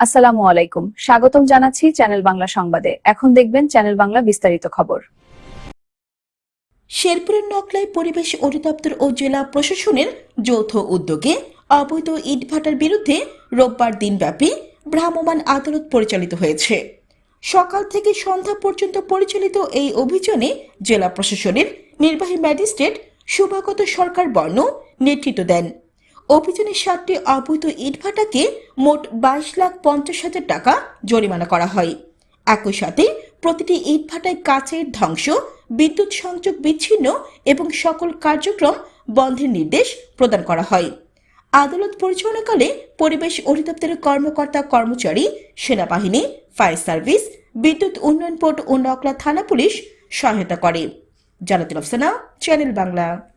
আসসালামু আলাইকুম। স্বাগতম জানাচ্ছি চ্যানেল বাংলা সংবাদে। এখন দেখবেন চ্যানেল বাংলা বিস্তারিত খবর। শেরপুরের নকলায় পরিবেশ অধিদপ্তর ও জেলা প্রশাসনের যৌথ উদ্যোগে অবৈধ ইটভাটার বিরুদ্ধে রোববার দিনব্যাপী ভ্রাম্যমাণ আদালত পরিচালিত হয়েছে। সকাল থেকে সন্ধ্যা পর্যন্ত পরিচালিত এই অভিযানে জেলা প্রশাসনের নির্বাহী ম্যাজিস্ট্রেট শুভাগত সরকার বর্ণ নেতৃত্ব দেন। অভিযানে সাতটি অবৈধ ইটভাটাকে মোট বাইশ লাখ পঞ্চাশ হাজার টাকা জরিমানা করা হয়। একই সাথে প্রতিটি ইটভাটায় কাচের ধ্বংস, বিদ্যুৎ সংযোগ বিচ্ছিন্ন এবং সকল কার্যক্রম বন্ধের নির্দেশ প্রদান করা হয়। আদালত পরিচালনাকালে পরিবেশ অধিদপ্তরের কর্মকর্তা কর্মচারী, সেনাবাহিনী, ফায়ার সার্ভিস, বিদ্যুৎ উন্নয়ন বোর্ড ও নকলা থানা পুলিশ সহায়তা করে। জানাতুল আফসানা, চ্যানেল বাংলা।